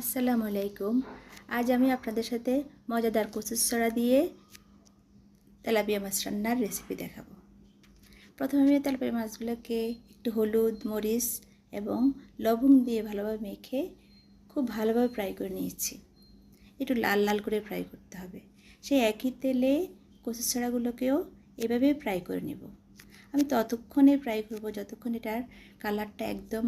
আসসালামু আলাইকুম। আজ আমি আপনাদের সাথে মজাদার কচুর দিয়ে তেলাপিয়া মাছ রান্নার রেসিপি দেখাবো। প্রথমে আমি তেলাপিয়া মাছগুলোকে একটু হলুদ, মরিচ এবং লবণ দিয়ে ভালোভাবে মেখে খুব ভালোভাবে ফ্রাই করে নিয়েছি। একটু লাল লাল করে ফ্রাই করতে হবে। সেই একই তেলে কচুর ছড়াগুলোকেও এভাবে ফ্রাই করে নেব। আমি ততক্ষণে ফ্রাই করব, যতক্ষণ এটার কালারটা একদম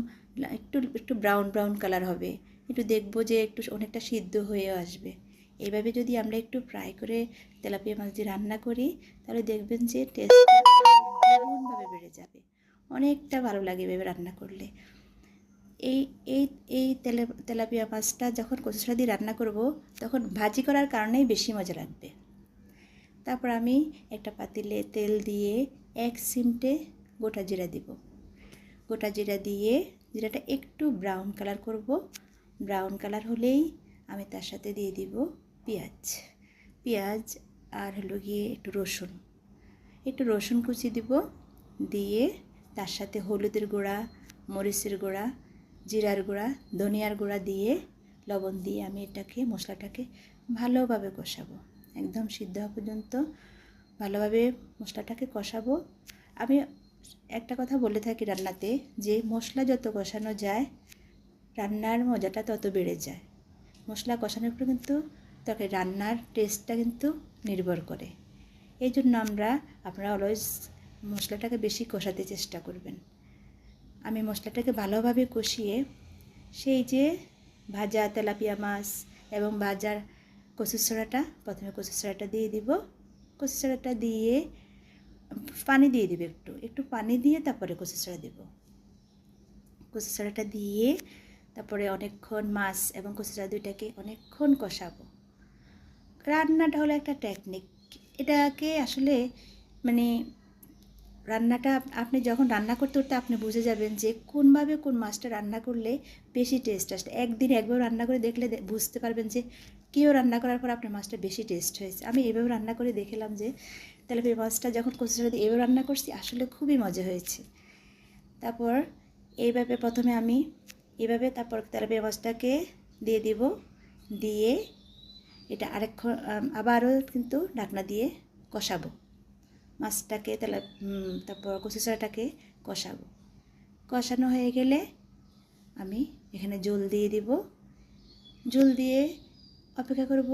একটু একটু ব্রাউন ব্রাউন কালার হবে। একটু দেখব যে একটু অনেকটা সিদ্ধ হয়ে আসবে। এইভাবে যদি আমরা একটু ফ্রাই করে তেলাপিয়া মাছ দিয়ে রান্না করি, তাহলে দেখবেন যে টেস্টটা দ্বিগুণভাবে বেড়ে যাবে। অনেকটা ভালো লাগে এভাবে রান্না করলে। এই এই এই তেলে, তেলাপিয়া মাছটা যখন কচুসা দিয়ে রান্না করব, তখন ভাজি করার কারণেই বেশি মজা লাগবে। তারপর আমি একটা পাতিলে তেল দিয়ে এক সিমটে গোটা জিরা দিব। গোটা জিরা দিয়ে, জিরাটা একটু ব্রাউন কালার করব। ব্রাউন কালার হলেই আমি তার সাথে দিয়ে দিব পেঁয়াজ। পেঁয়াজ আর হলো গিয়ে একটু রসুন। একটু রসুন কুচি দিব, দিয়ে তার সাথে হলুদের গুঁড়া, মরিচের গুঁড়া, জিরার গুঁড়া, ধনিয়ার গুঁড়া দিয়ে লবণ দিয়ে আমি এটাকে, মশলাটাকে ভালোভাবে কষাবো। একদম সিদ্ধ হওয়া পর্যন্ত ভালোভাবে মশলাটাকে কষাবো। আমি একটা কথা বলে থাকি রান্নাতে যে মশলা যত কষানো যায় রান্নার মজাটা তত বেড়ে যায়। মশলা কষানোর উপর কিন্তু তরকারি রান্নার টেস্টটা কিন্তু নির্ভর করে। এই জন্য আমরা, আপনারা অলওয়েজ মশলাটাকে বেশি কষাতে চেষ্টা করবেন। আমি মশলাটাকে ভালোভাবে কষিয়ে সেই যে ভাজা তেলাপিয়া মাছ এবং ভাজার কচুসড়াটা প্রথমে কচুসড়াটা দিয়ে দিব। কচুসড়াটা দিয়ে পানি দিয়ে দিবে একটু। একটু পানি দিয়ে তারপরে কচুসড়া দেব। কচুসড়াটা দিয়ে তারপরে অনেকক্ষণ মাছ এবং কচুচা দুইটাকে অনেকক্ষণ কষাবো। রান্নাটা হলো একটা টেকনিক এটাকে আসলে মানে রান্নাটা আপনি যখন রান্না করতে করতে আপনি বুঝে যাবেন যে কোনভাবে কোন মাছটা রান্না করলে বেশি টেস্ট আসে। একদিন একবার রান্না করে দেখলে বুঝতে পারবেন যে কেউ রান্না করার পর আপনার মাছটা বেশি টেস্ট হয়েছে। আমি এভাবে রান্না করে দেখলাম যে তাহলে এই মাছটা যখন কচুচা দিয়ে এভাবে রান্না করছি, আসলে খুবই মজা হয়েছে। তারপর এইভাবে প্রথমে আমি এভাবে তারপর তেলাপিয়া মাছটাকে দিয়ে দিব, দিয়ে এটা আরেকক্ষণ আবারও কিন্তু ঢাকনা দিয়ে কষাবো। মাছটাকে তেলা তারপর কচুচাটাকে কষাবো। কষানো হয়ে গেলে আমি এখানে জল দিয়ে দিব। জল দিয়ে অপেক্ষা করব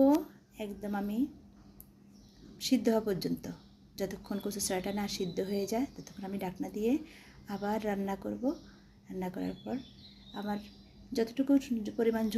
একদম আমি সিদ্ধ হওয়া পর্যন্ত। যতক্ষণ কচু চাটা না সিদ্ধ হয়ে যায়, ততক্ষণ আমি ডাকনা দিয়ে আবার রান্না করব। রান্না করার পর আমার যতটুকু পরিমাণ